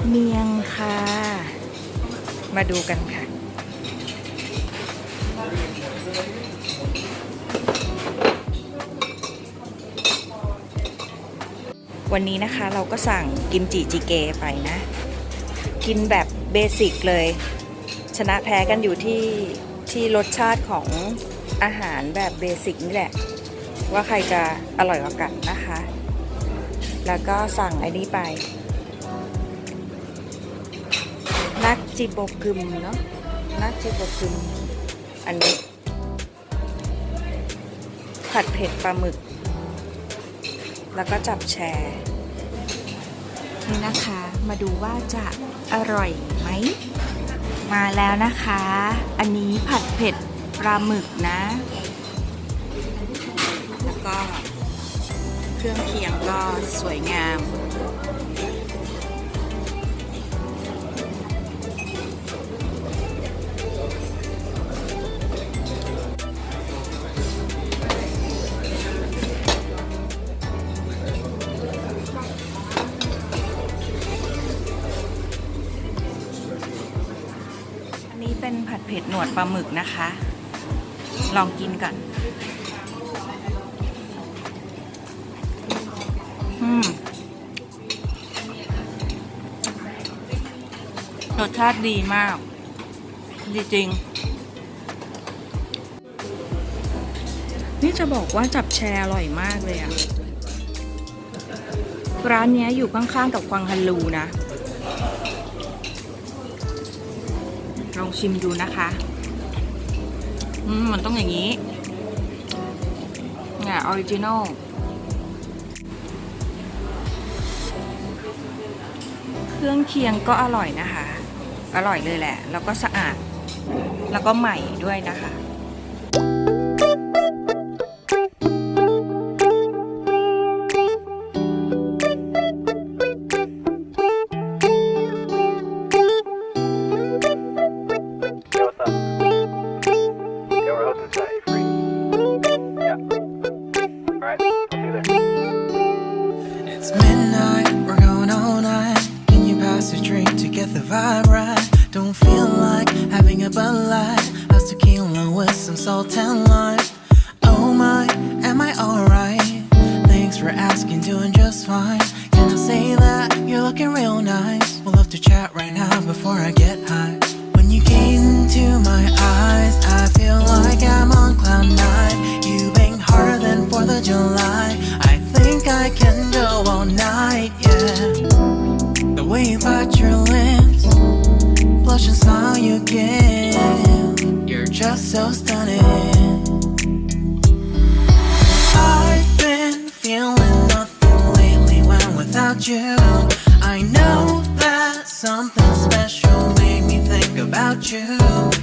เมาดูกันค่ะ วันนี้นะคะเราก็สั่งกิมจิจิเกไปนะ กินแบบเบสิกเลย ชนะแพ้กันอยู่ที่ที่รสชาติของอาหารแบบเบสิกนี่แหละ ว่าใครจะอร่อยกว่ากันนะคะ แล้วก็สั่งไอ้นี้ไป นักจิโบกึมเนาะนักจิโบกึม อันนี้ ผัดเผ็ดปลาหมึก แล้วก็จับแชร์นี่นะคะ มาดูว่าจะอร่อยไหม มาแล้วนะคะ อันนี้ผัดเผ็ดปลาหมึกนะ แล้วก็เครื่องเคียงก็สวยงาม เป็นผัดเผ็ดหนวดปลาหมึกนะคะ ลองกินก่อนรสชาติดีมาก ดีจริง นี่จะบอกว่าจับแชร์อร่อยมากเลยอะร้านนี้อยู่ข้างๆกับควังฮันลูนะ ลองชิมดูนะคะอืมมันต้องอย่างนี้เนี่ยออริจินอลเครื่องเคียงก็อร่อยนะคะ อร่อยเลยแหละ แล้วก็สะอาด แล้วก็ใหม่ด้วยนะคะ get the vibe right? Don't feel like having a Bud Light. How's tequila with some salt and lime? Oh my, am I alright? Thanks for asking, doing just fine. Can I say that you're looking real nice? We'll have to chat right now before I get high. When you gaze into my eyes, I feel like I'm on cloud nine. You bang harder than 4th of July. I think I can go all night, yeah. The way you bite your so stunning. I've been feeling nothing lately when without you. I know that something special made me think about you.